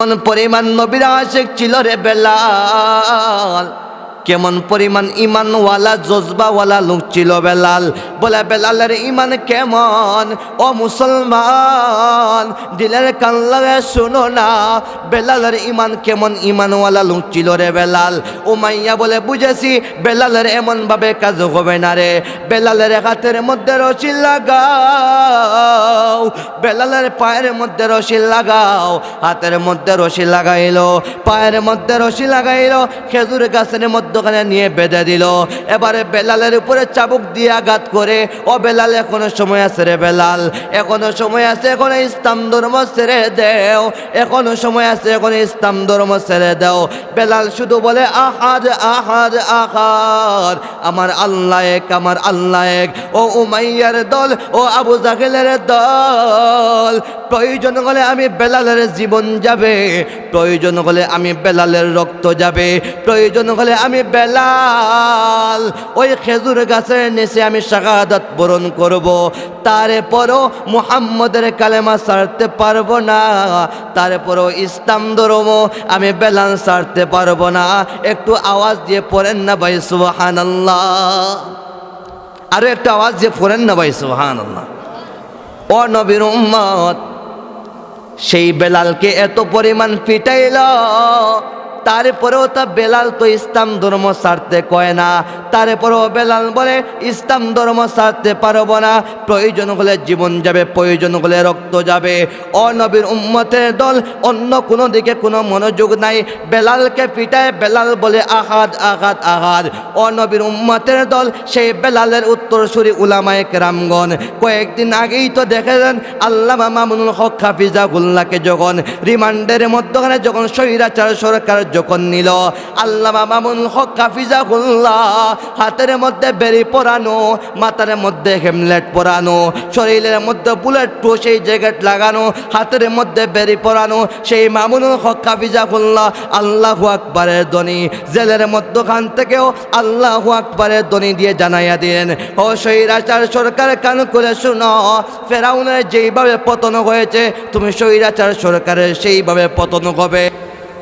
পরিমাণ নবীরা আশেক ছিল রে বেলাল। কেমন পরিমাণ ইমানওয়ালা, জজবাওয়ালা লোক ছিল বেলাল? বলে, বেলালের ইমান কেমন? ও মুসলমান, দিলের কান লাগে শুনো না, বেলালের ইমান কেমন ইমানওয়ালা লোক ছিল রে বেলাল? ও মাইয়া বলে, বুঝেছি, বেলালের এমন ভাবে কাজ হবে না রে। বেলালের হাতের মধ্যে রশি লাগাও, বেলালের পায়ের মধ্যে রশি লাগাও, হাতের মধ্যে রশি লাগাইলো, পায়ের মধ্যে রশি লাগাইলো, খেজুর গাছের মধ্যখানে নিয়ে বেঁধে দিল। এবারে বেলালের উপরে চাবুক দিয়ে আঘাত করে, ও বেলাল, এখনও সময় আছে রে বেলাল, এখনও সময় আছে, এখনও ইসলাম ধর্ম ছেড়ে দেও, এখনও সময় আছে, এখন ইসলাম ধর্ম ছেড়ে দেও। বেলাল শুধু বলে, আহাদ আহাদ আহাদ, আমার আল্লাহ এক আমার আল্লাহ এক ও উমাইয়ার দল, ও আবু জাহেলের দল প্রয়োজন হলে আমি বেলালের জীবন যাবে। প্রয়োজন হলে আমি বেলালের রক্ত যাবে। প্রয়োজন হলে আমি বেলাল ওই খেজুর গাছের নিচে আমি শাহাদাত বরণ করব। তারপরও মুহাম্মদের কালেমা সারতে পারব না। তারপরও ইসলাম ধর্ম আমি বেলাল সারতে পারব না। একটু আওয়াজ দিয়ে পড়েন না ভাই সুবাহান আরও একটা আওয়াজ দিয়ে পড়েন না ভাই সুবাহান ও নবীর উম্মত সেই বেলালকে এত পরিমাণ পিটাইল। তারপরেও তা বেলাল তো ইসলাম ধর্ম ছাড়তে কয় না। তারপরেও বেলাল বলে, ইসলাম ধর্ম ছাড়তে পারব না। প্রয়োজন হলে জীবন যাবে, প্রয়োজন হলে রক্ত যাবে। অনবীর উম্মতের দল, অন্য কোনো দিকে কোনো মনোযোগ নাই। বেলালকে পিটায় বেলাল বলে, আহাদ আহাদ আহাদ। অনবীর উম্মতের দল, সেই বেলালের উত্তরসূরি উলামায়ে কেরামগণ। কয়েকদিন আগেই তো দেখেছেন, আল্লামা মামুনুল হক হাফিজাগুল্লাহকে যখন রিমান্ডের মধ্যখানে যখন স্বৈরাচার সরকার যখন নিল, আল্লামা মামুনুল হক হাফিজাগুল্লাহ হাতের মধ্যে বেরি পরানো মাথার মধ্যে হেমলেট পরানো শরীরের মধ্যে বুলেট টু সেই জ্যাকেট লাগানো, হাতের মধ্যে বেরি পরানো সেই মামুনুল হক হাফিজাগুল্লাহ আল্লাহু আকবারের ধ্বনি জেলের মধ্যখান থেকেও আল্লাহু আকবারের ধ্বনি দিয়ে জানাইয়া দিলেন, ও স্বৈরাচার সরকার, কান করে শুনো, ফেরাউনের যেইভাবে পতন হয়েছে, তুমি স্বৈরাচার সরকারের সেইভাবে পতন হবে।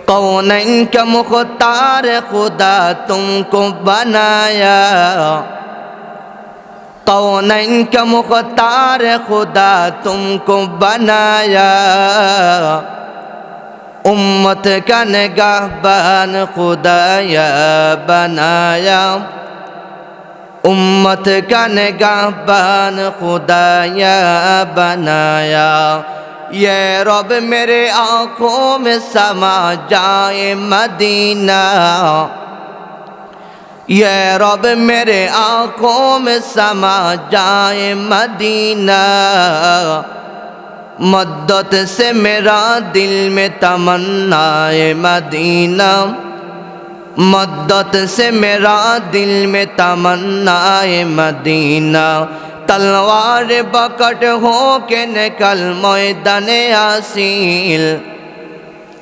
कौन का मुख्तार खुदा तुमको बनाया कौन का मुख्तार खुदा तुमको बनाया उम्मत का निगाहबान खुदाया बनाया उम्मत का निगाहबान खुदाया बनाया یہ رب میرے آنکھوں میں سما جائے مدینہ۔ یہ رب میرے آنکھوں میں سما جائے مدینہ۔ مدت سے میرا دل میں تمنا مدینہ۔ مدت سے میرا دل میں تمنا مدینہ۔ تلوار بکٹ ہو کے نکل میدان آسیل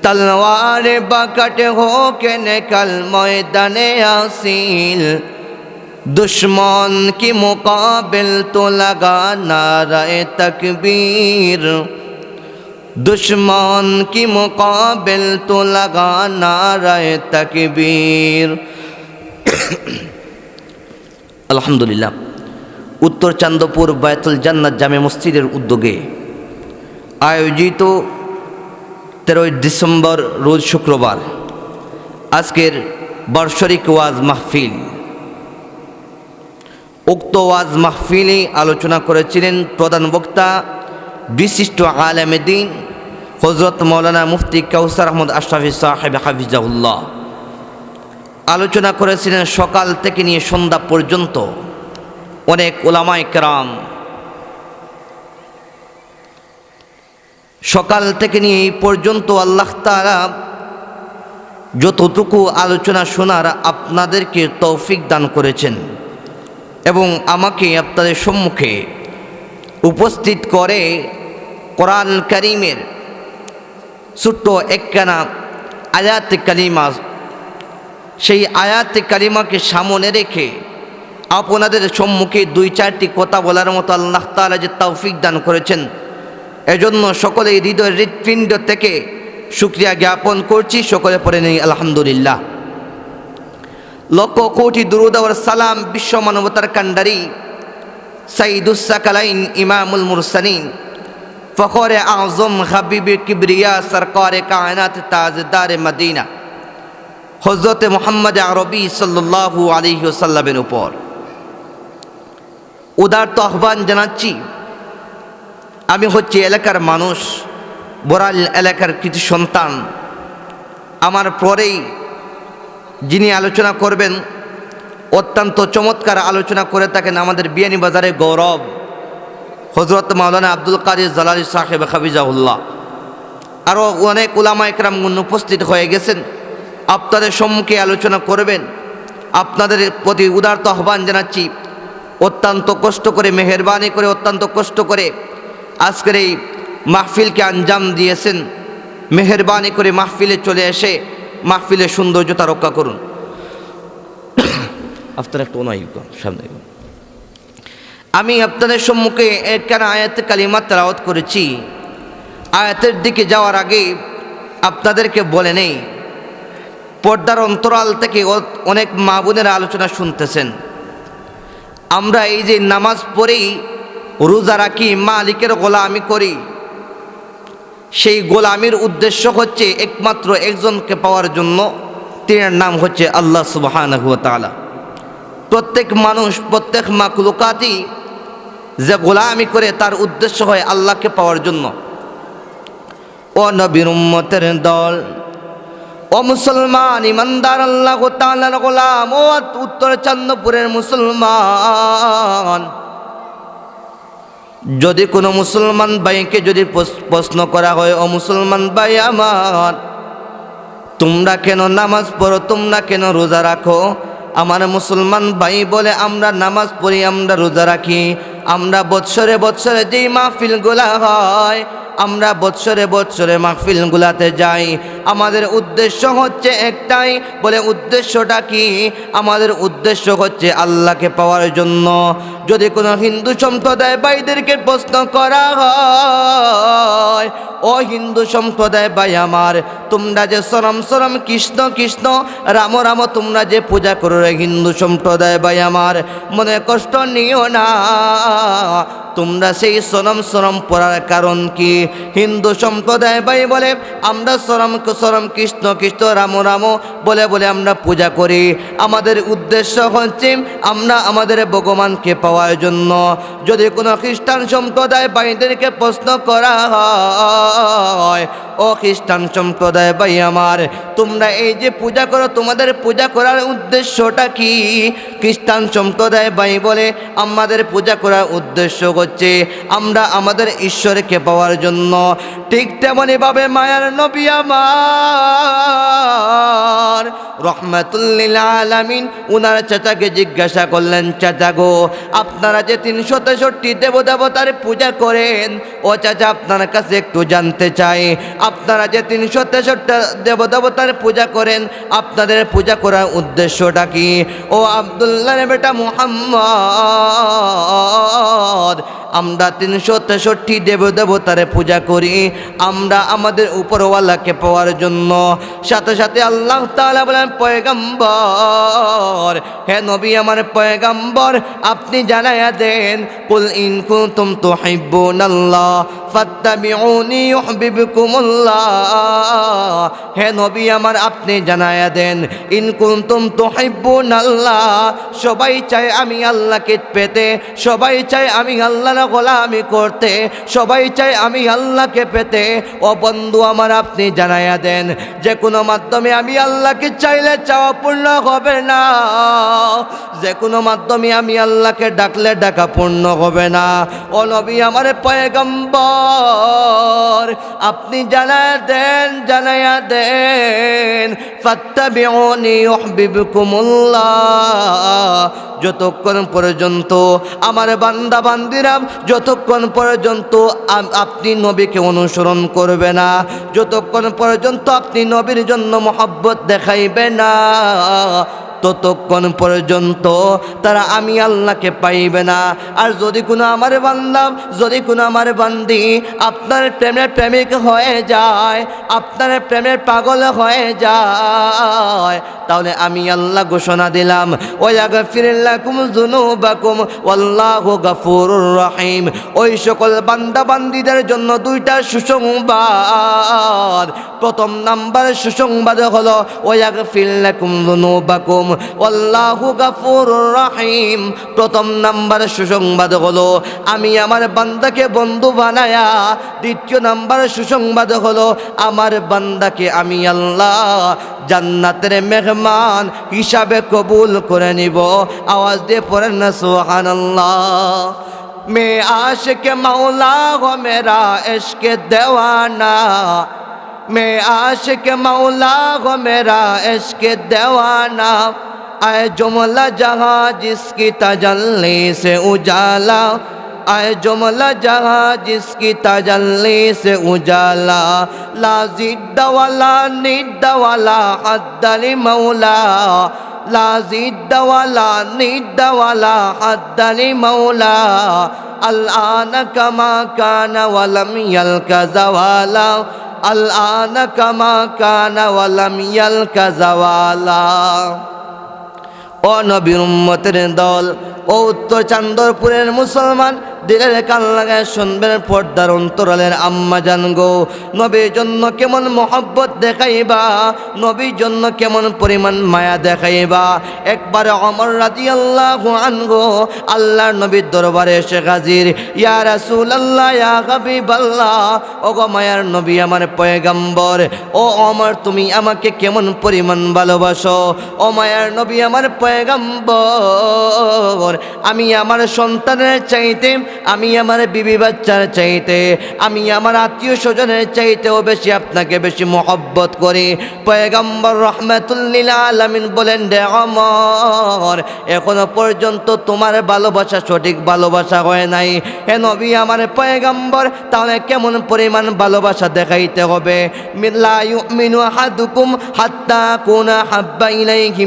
تلوار بکٹ ہو کے نکل میدان آسیل دشمن کی مقابل تو لگا نعرہ تکبیر۔ دشمن کی مقابل تو لگا نعرہ تکبیر۔ الحمدللہ۔ উত্তর চান্দপুর বায়তুল জান্নাত জামে মসজিদের উদ্যোগে আয়োজিত তেরোই ডিসেম্বর রোজ শুক্রবার আজকের বার্ষরিক ওয়াজ মাহফিল। উক্ত ওয়াজ মাহফিলে আলোচনা করেছিলেন প্রধান বক্তা বিশিষ্ট আলেমেদিন হজরত মৌলানা মুফতি কাউসার আহমদ আশরাফি সাহেব হাফিজাউল্লাহ আলোচনা করেছিলেন সকাল থেকে নিয়ে সন্ধ্যা পর্যন্ত। অনেক ওলামায় কেরাম সকাল থেকে নিয়ে এই পর্যন্ত আল্লাহ তারা যতটুকু আলোচনা শোনার আপনাদেরকে তৌফিক দান করেছেন এবং আমাকে আপনাদের সম্মুখে উপস্থিত করে কোরআন করিমের ছোট্ট একখানা আয়াত কালিমা সেই আয়াত কালিমাকে সামনে রেখে আপনাদের সম্মুখে দুই চারটি কথা বলার মতো আল্লাহ তালা যে তৌফিক দান করেছেন। এজন্য সকলে হৃদয় হৃৎপিণ্ড থেকে শুক্রিয়া জ্ঞাপন করছি, সকলে পড়ে নেই আলহামদুলিল্লাহ। লক্ষ কোটি দুরুদ ওর সালাম বিশ্ব মানবতার কান্ডারি সাইদুসাকালাইন ইমামুল মুরসালিন, ফখরে আজম হাবিব কিবরিয়া সরকার কায়নাত তাজদার মদিনা হজরত মোহাম্মদ আরবি সাল্লাল্লাহু আলাইহি ওয়াসাল্লামের উপর। উদারত আহ্বান জানাচ্ছি। আমি হচ্ছি এলাকার মানুষ বরাল এলাকার কিছু সন্তান। আমার পরেই যিনি আলোচনা করবেন, অত্যন্ত চমৎকার আলোচনা করে থাকেন আমাদের বিয়ানি বাজারে গৌরব হজরত মাওলানা আব্দুল কাদের জালালি সাহেব হাফিজাউল্লাহ আরও অনেক উলামা একরাম উপস্থিত হয়ে গেছেন। আপনাদের সম্মুখে আলোচনা করবেন। আপনাদের প্রতি উদারত আহ্বান জানাচ্ছি। অত্যন্ত কষ্ট করে, মেহরবানি করে, অত্যন্ত কষ্ট করে আজকের এই মাহফিলকে আঞ্জাম দিয়েছেন। মেহরবানি করে মাহফিলে চলে এসে মাহফিলের সৌন্দর্যতা রক্ষা করুন। আপনার একটা সামনে আমি আপনাদের সম্মুখে কেন আয়াত কালিমা তেলাওয়াত করেছি। আয়াতের দিকে যাওয়ার আগে আপনাদেরকে বলে নেই, পর্দার অন্তরাল থেকে অনেক মা বোনেরা আলোচনা শুনতেছেন। আমরা এই যে নামাজ পড়েই রোজা রাখি, মালিকের গোলামি করি। সেই গোলামির উদ্দেশ্য হচ্ছে একমাত্র একজনকে পাওয়ার জন্য, তিনার নাম হচ্ছে আল্লাহ তাআলা। প্রত্যেক মানুষ, প্রত্যেক মাকলুকাতই যে গোলামি করে, তার উদ্দেশ্য হয় আল্লাহকে পাওয়ার জন্য। ও নবীর উম্মতের দল ও মুসলমান, ইমানদার, আল্লাহ তাআলার গোলাম, ও উত্তর চান্দপুরের মুসলমান। যদি কোনো মুসলমান ভাইকে যদি প্রশ্ন করা হয়, ও মুসলমান ভাই আমার, তোমরা কেন নামাজ পড়ো? তোমরা কেন রোজা রাখো? আমার মুসলমান ভাই বলে, আমরা নামাজ পড়ি, আমরা রোজা রাখি। আমরা বৎসরে বৎসরে যেই মাহফিলগুলা হয় আমরা বৎসরে বৎসরে মাহফিলগুলাতে যাই। আমাদের উদ্দেশ্য হচ্ছে একটাই, বলে উদ্দেশ্যটা কি? আমাদের উদ্দেশ্য হচ্ছে আল্লাহকে পাওয়ার জন্য। যদি কোনো হিন্দু সম্প্রদায় বাইদেরকে প্রশ্ন করা হয় ও হিন্দু সম্প্রদায় ভাই আমার, তোমরা যে সরম সরম কৃষ্ণ কৃষ্ণ, রাম রাম তোমরা যে পূজা করো রে হিন্দু সম্প্রদায় ভাই আমার, মনে কষ্ট নিও না। তোমরা সেই সরম সরম পড়ার কারণ কি? হিন্দু সম্প্রদায় ভাই বলে, আমরা সরম সরম কৃষ্ণ কৃষ্ণ রাম রাম বলে বলে আমরা পূজা করি। আমাদের উদ্দেশ্য হচ্ছে আমরা আমাদের ভগবানকে পাওয়ার জন্য। যদি কোনো খ্রিস্টান সম্প্রদায় ভাইদেরকে প্রশ্ন করা হয় ও খ্রিস্টান সম্প্রদায় ভাই আমার, তোমরা এই যে পূজা করো, তোমাদের পূজা করার উদ্দেশ্যটা কি? খ্রিস্টান সম্প্রদায় ভাই বলে, আমাদের পূজা করার উদ্দেশ্য হচ্ছে আমরা আমাদের ঈশ্বরকে পাওয়ার জন্য। ঠিক তেমনইভাবে মায়ার নবী আমার রহমাতুল্লিল আলামিন, উনার চাচাকে জিজ্ঞাসা করলেন, চাচা গো, আপনারা যে তিনশো তেষট্টি দেবদেবতার পূজা করেন, ও চাচা আপনার কাছে একটু জানতে চাই। আপনারা যে তিনশো তেষট্টি দেবদেবতার পূজা করেন, আপনাদের পূজা করার উদ্দেশ্যটা কি? ও আবদুল্লাহ বেটা মুহাম্মদ আমরা তিনশো তেষট্টি দেব দেবতারে পূজা করি। আমরা আমাদের উপরওয়ালাকে পাওয়ার জন্য। সাথে সাথে আল্লাহ তালা বলেন, পয়গাম্বর, হে নবী আমার পয়গাম্বর, আপনি জানাইয়া দেন, কুল ইন কুনতুম তুহিব্বুনাল্লাহ, ফাত্তাবিউনি ইউহিব্বুকুমুল্লাহ। হে নবী আমার, আপনি জানাইয়া দেন, ইন কুনতুম তুহিব্বুনাল্লাহ, সবাই চায় আমি আল্লাহকে পেতে, সবাই চায় আমি আল্লাহর গোলামি করতে, সবাই চায় আমি আল্লাহকে পেতে। ও বন্ধু আমার, আপনি জানাইয়া দেন যে কোনো মাধ্যমে আমি আল্লাহকে চাইলে চাওয়া পূর্ণ হবে না। যে কোনো মাধ্যমে আমি আল্লাহকে ডাকলে ডাকা পূর্ণ হবে না। ও নবী আমার পয়গম্বর, আপনি জানায়া দেন, জানাইয়া দেন, ফাত্তাবিউনি ইউহিব্বুকুমুল্লাহ। যতক্ষণ পর্যন্ত আমার বান্দা বান্দিরা যতক্ষণ পর্যন্ত আপনি নবীকে অনুসরণ করবে না, যতক্ষণ পর্যন্ত আপনি নবীর জন্য মহব্বত দেখাইবে না, ততক্ষণ পর্যন্ত তারা আমি আল্লাহকে পাইবে না। আর যদি কোনো আমার বান্দা, যদি কোনো আমার বান্দি আপনার প্রেমের প্রেমিক হয়ে যায়, আপনার প্রেমের পাগল হয়ে যায় তাহলে আমি আল্লাহ ঘোষণা দিলাম। গাফুরুর রহিম। ওই সকল বান্দা বান্দিদের জন্য দুইটা সুসংবাদ। প্রথম নাম্বার সুসংবাদ হলো ওয়াগা ফিরিল্লাকুম জুনুবাকুম ওয়াল্লাহু গাফুরুর রহিম। প্রথম নাম্বার সুসংবাদ হলো, আমি আমার বান্দাকে বন্ধু বানায়া। দ্বিতীয় নাম্বার সুসংবাদ হলো, আমার বান্দাকে আমি আল্লাহ জান্নাতের মেহমান হিসাবে কবুল করে নিব। আওয়াজ দিয়ে পড়েন না সোহান মে আশকে মৌলা গো মেরা ইশকে দেওয়ানা। মে আশকে মৌলা গো মেরা ইশকে দেওয়ানা। আয় জমলা জহা জিসকি তজল্লি से آئے جملہ جہاں جس کی تجلی سے اجالا، لا زد ولا ند ولا حد مولا لا زد ولا ند ولا حد مولا الان کما کان ولم یلک زوالا الان کما کان ولم یلک زوالا۔ ও নবীর উম্মতের او تو چندر চান্দরপুরের مسلمان দিলের কান লাগায় শুনবেন পর্দার অন্তরালের আম্মা জান গো। নবীর জন্য কেমন মহব্বত দেখাইবা, নবীর জন্য কেমন পরিমাণ মায়া দেখাইবা। একবার অমর রাজি আল্লাহ আনগো আল্লাহর নবীর দরবারে এসে হাজির। ইয়া রাসূল আল্লাহ ইয়া হাবিব আল্লাহ ও গো মায়ার নবী আমার পয়গাম্বর। ও অমর, তুমি আমাকে কেমন পরিমাণ ভালোবাসো? ও মায়ার নবী আমার পয়গাম্বর, আমি আমার সন্তানের চাইতে আমি আমার বিবি বাচ্চার চাইতে, আমি আমার আত্মীয় স্বজনের চাইতেও বেশি আপনাকে বেশি মহব্বত করি। পয়গাম্বর রহমাতুল্লিল আলামিন বলেন, রে অমর, এখনও পর্যন্ত তোমার ভালোবাসা সঠিক ভালোবাসা হয় নাই। হে নবী আমার পয়গাম্বর, তাহলে কেমন পরিমাণ ভালোবাসা দেখাইতে হবে? মিল্লা ইউমিনু আহাদুকুম হাত্তা কুনা হাব্বা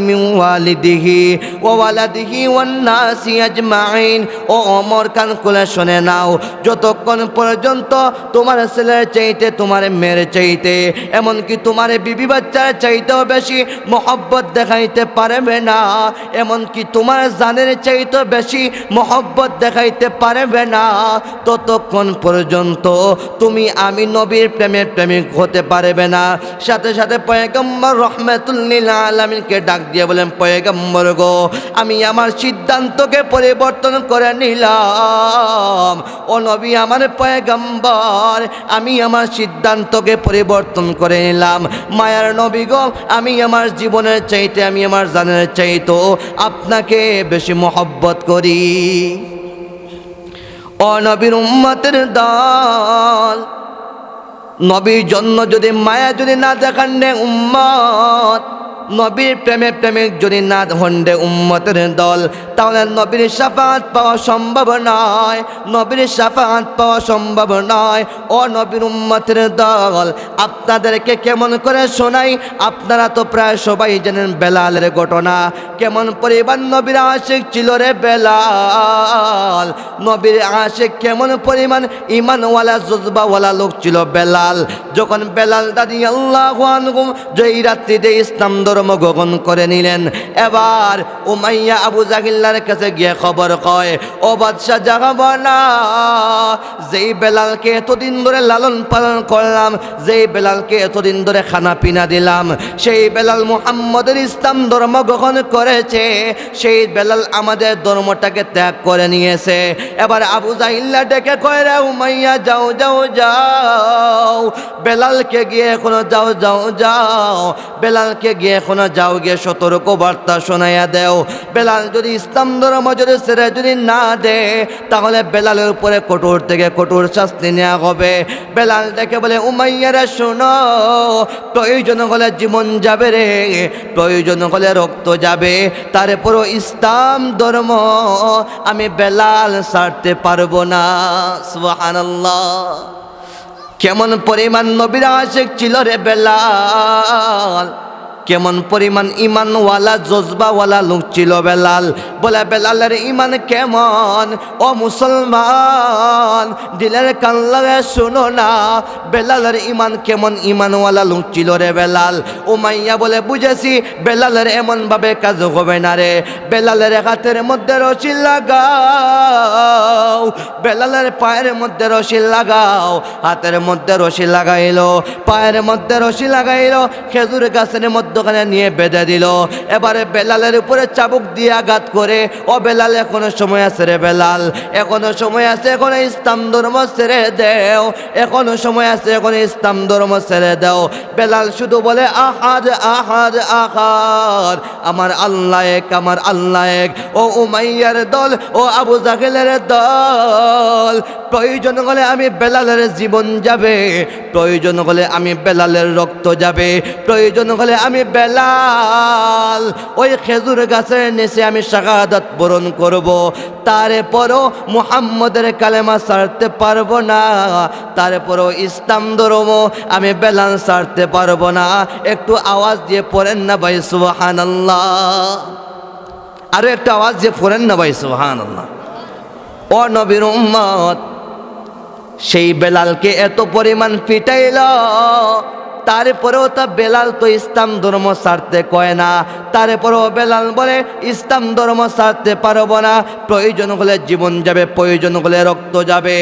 মিন ও অমর, কান খুলে শুনে নাও, যতক্ষণ পর্যন্ত তোমার ছেলের চাইতে, তোমার মেয়ের চাইতে, এমনকি তোমার বিবি বাচ্চার চাইতেও বেশি মহব্বত দেখাইতে পারবে না, এমনকি তোমার জানের চাইতেও বেশি মহব্বত দেখাইতে পারবে না, ততক্ষণ পর্যন্ত তুমি আমি নবীর প্রেমের প্রেমিক হতে পারবে না। সাথে সাথে পয়গম্বর রহমাতুল্লিল আলমিনকে ডাক দিয়ে বলেন, পয়গম্বর গো, আমি আমার সিদ্ধান্তকে পরিবর্তন করে নিলাম। ও নবী আমার পয়গম্বর, আমি আমার সিদ্ধান্তকে পরিবর্তন করে নিলাম। মায়ার নবী আমি আমার জীবনের চাইতে, আমি আমার জানের চাইতো আপনাকে বেশি মহব্বত করি। ও নবীর উম্মতের দল, নবীর জন্য যদি মায়া যদি না দেখান উম্মত নবীর প্রেমে প্রেমিক যদি না হন্ডে উম্মতের দল, তাহলে নবীর সাফাত পাওয়া সম্ভব নয়। নবীর সাফাত পাওয়া সম্ভব নয়। ও নবীর উম্মতের দল, আপনাদেরকে কেমন করে শোনাই? আপনারা তো প্রায় সবাই জানেন বেলালের ঘটনা। কেমন পরিবার নবীর আশেক ছিল রে বেলাল? নবীর আশেক কেমন পরিমাণ ইমানওয়ালা, জজবাওয়ালা লোক ছিল বেলাল? যখন বেলাল দাদি আল্লাহ যেই রাত্রিতে ইসলাম ধর্ম গ্রহণ করে নিলেন। এবার উমাইয়া আবু জাহিল্লার কাছে গিয়ে খবর কয়, ও বাদশাহ জাহাবনা যেই বেলালকে এতদিন ধরে লালন পালন করলাম, যেই বেলালকে এতদিন ধরে খানা পিনা দিলাম, সেই বেলাল মুহাম্মদের ইসলাম ধর্ম গ্রহণ করেছে, সেই বেলাল আমাদের ধর্মটাকে ত্যাগ করে নিয়েছে। এবার আবু জাহিল্লা ডেকে কয়, রে উমাইয়া, যাও যাও যাও, বেলালকে গিয়ে এখনও যাও যাও যাও, বেলালকে গিয়ে এখনও যাও গিয়ে সতর্ক বার্তা শোনাইয়া দেও। বেলাল যদি ইসলাম ধর্ম যদি ছেড়ে যদি না দে, তাহলে বেলালের উপরে কঠোর থেকে কঠোর শাস্তি নেওয়া হবে। বেলাল দেখে বলে, উমাইয়ারা, শোনো, প্রয়োজন হলে জীবন যাবে রে, প্রয়োজন হলে রক্ত যাবে। তারপরও ইসলাম ধর্ম আমি বেলাল সারতে পারব না। সুবহানাল্লাহ। কেমন পরিমাণ নবীর আশেক ছিল রে বেলাল। কেমন পরিমাণ ইমানওয়ালা, জজবাওয়ালা লোক ছিল বেলাল? বলে, বেলালের ইমান কেমন? ও মুসলমান, দিলের কান লাগে শুনো না। বেলালের ইমান কেমন ইমানওয়ালা লোক ছিল রে বেলাল? ও মাইয়া বলে, বুঝেছি, বেলালের এমন ভাবে কাজ হবে না রে। বেলালের হাতের মধ্যে রশি লাগাও। বেলালের পায়ের মধ্যে রশি লাগাও। হাতের মধ্যে রশি লাগাইলো, পায়ের মধ্যে রশি লাগাইলো, খেজুর গাছের মধ্যখানে নিয়ে বেঁধে দিল। এবারে বেলালের উপরে চাবুক দিয়ে আঘাত করে, ও বেলাল, এখনও সময় আছে রে বেলাল, এখনও সময় আছে, এখন ইসলাম ধর্ম ছেড়ে দেও, এখনও সময় আছে, এখন ইসলাম ধর্ম ছেড়ে দেও। বেলাল শুধু বলে, আহাদ আহাদ আহাদ, আমার আল্লাহ এক আমার আল্লাহ এক ও উমাইয়ার দল, ও আবু জাহেলের দল, প্রয়োজন হলে আমি বেলালের জীবন যাবে, প্রয়োজন হলে আমি বেলালের রক্ত যাবে, প্রয়োজন হলে আমি বেলাল, ওই খেজুর গাছের নিচে আমি শাহাদাত বরণ করব। তারপরও মুহাম্মদের কালেমা সারতে পারব না। তারপরও ইসলাম ধর্ম আমি বেলাল সারতে পারব না। একটু আওয়াজ দিয়ে পড়েন না ভাই সুবাহান আরও একটু আওয়াজ দিয়ে পড়েন না ভাই সুবাহান ও নবীর উম্মত, সেই বেলালকে এত পরিমাণ পিটাইল তারপরেও তা বেলাল তো ইসলাম ধর্ম ছাড়তে কয় না। তারপরেও বেলাল বলে, ইসলাম ধর্ম ছাড়তে পারব না। প্রয়োজন হলে জীবন যাবে, প্রয়োজন হলে রক্ত যাবে।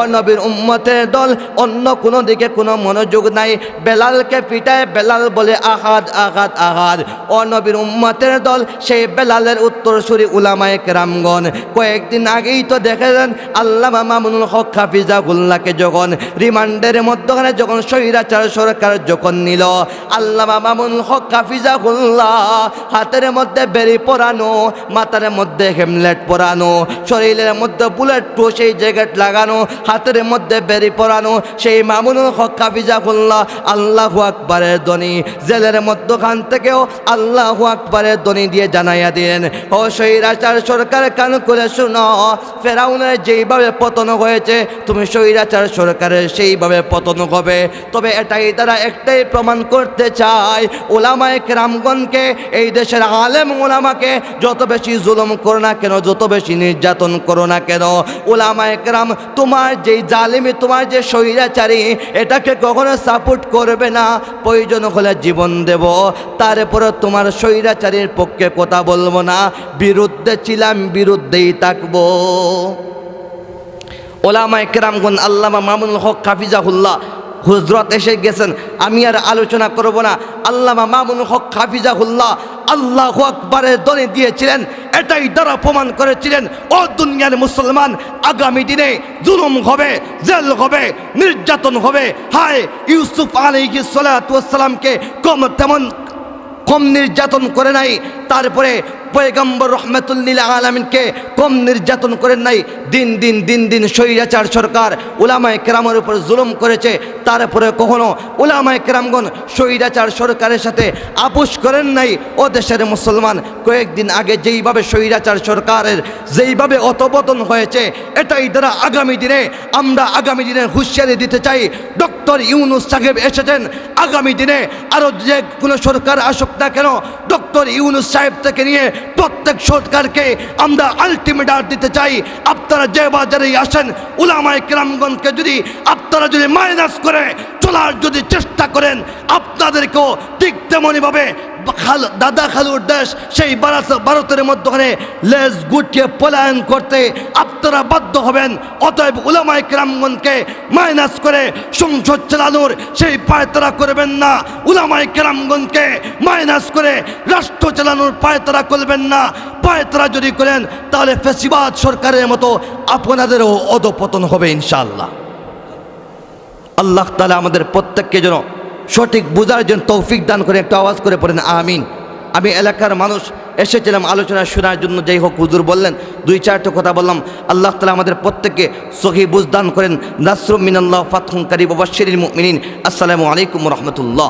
অনবীর উম্মতের দল অন্য কোনো দিকে কোনো মনোযোগ নাই। বেলালকে পিটায় বেলাল বলে, আহাদ আঘাত আঘাত অনবীর উম্মতের দল, সেই বেলালের উত্তরসূরি উলামায়ে কেরামগণ। কয়েকদিন আগেই তো দেখেছেন আল্লাহ মামুনুল হক হাফিজাগুল্লাহকে যখন রিমান্ডের মধ্যখানে যখন স্বৈরাচার সরকার যখন নিল, আল্লামা মামুন হক হাফিজাহুল্লাহ, হাতের মধ্যে বেরি পরানো মাথার মধ্যে হেমলেট পরানো শরীরের মধ্যে বুলেট টু সেই জ্যাকেট লাগানো, হাতের মধ্যে বেরি পরানো সেই মামুনুল হক হাফিজাহুল্লাহ আল্লাহু আকবারের ধ্বনি জেলের মধ্যখান থেকেও আল্লাহু আকবারের ধ্বনি দিয়ে জানাইয়া দিলেন, ও স্বৈরাচার, সরকার কান করে শুনো, ফেরাউনের যেইভাবে পতন হয়েছে, তুমি স্বৈরাচার, সরকারের সেইভাবে পতন হবে, তবে এটাই তারা একটাই প্রমাণ করতে চায় ওলামায় রামগণকে এই দেশের আলেম ওলামাকে যত বেশি জুলুম করো না কেন, যত বেশি নির্যাতন করো না কেন, ওলামায় রাম তোমার যেই জালিমি, তোমার যে স্বৈরাচারী, এটাকে কখনো সাপোর্ট করবে না। প্রয়োজন হলে জীবন দেব তারপরে তোমার স্বৈরাচারীর পক্ষে কথা বলব না। বিরুদ্ধে ছিলাম, বিরুদ্ধেই থাকব। ওলামা একরামগুন আল্লামা মামুন হক হাফিজাহুল্লাহ হুজরত এসে গেছেন, আমি আর আলোচনা করব না। আল্লামা মামুন হক হাফিজাহুল্লাহ আল্লাহ আকবরের দলে দিয়েছিলেন, এটাই দ্বারা প্রমাণ করেছিলেন, ও দুনিয়ার মুসলমান, আগামী দিনে জুলুম হবে, জেল হবে, নির্যাতন হবে। হায়, ইউসুফ আলী সালাতামকে কম তেমন কম নির্যাতন করে নাই, তারপরে পয়গম্বর রহমতুল্লিল আলমিনকে কম নির্যাতন করেন নাই, দিন দিন দিন দিন স্বৈরাচার সরকার উলামায় কেরামের উপর জুলুম করেছে, তারপরে কখনো উলামায় কেরামগণ স্বৈরাচার সরকারের সাথে আপোষ করেন নাই, ও দেশের মুসলমান কয়েকদিন আগে যেইভাবে স্বৈরাচার সরকারের যেইভাবে অতপতন হয়েছে, এটাই দ্বারা আগামী দিনে আমরা আগামী দিনে হুঁশিয়ারি দিতে চাই, ডক্টর ইউনুস সাহেব এসেছেন। আগামী দিনে আরও যে কোনো সরকার আসুক না কেন, ডক্টর ইউনুস সাহেব থেকে নিয়ে প্রত্যেক সরকারকে আমরা আলটিমেটার দিতে চাই। আপনারা যে বাজারেই আসেন, উলামায় ক্রামগঞ্জকে যদি আপনারা যদি মাইনাস করে চলার যদি চেষ্টা করেন, আপনাদেরকেও ঠিক তেমনইভাবে দাদা খালুর দেশ, সেই ভারত ভারতের মধ্যখানে লেজ গুটিয়ে পলায়ন করতে আপনারা বাধ্য হবেন। অতএব উলামায় কেরামগণকে মাইনাস করে সংসদ চালানোর সেই পায়তারা করবেন না। উলামায় কেরামগণকে মাইনাস করে রাষ্ট্র চালানোর পায়তারা করবেন না। পায়তারা যদি করেন, তাহলে ফেসিবাদ সরকারের মতো আপনাদেরও অধপতন হবে ইনশাআল্লাহ। আল্লাহ তালা আমাদের প্রত্যেককে যেন সঠিক বোঝার জন্য তৌফিক দান করে, একটা আওয়াজ করে পড়েন, আমিন। আমি এলাকার মানুষ, এসেছিলাম আলোচনা শোনার জন্য, যাই হোক হুজুর বললেন, দুই চারটে কথা বললাম। আল্লাহ তালা আমাদের প্রত্যেককে সহি বুঝদান করেন। নাসরুম মিনাল্লাহ ফাতহুম কারিব বাশিরিল মুমিনিন। আসসালামু আলাইকুম রহমতুল্লাহ।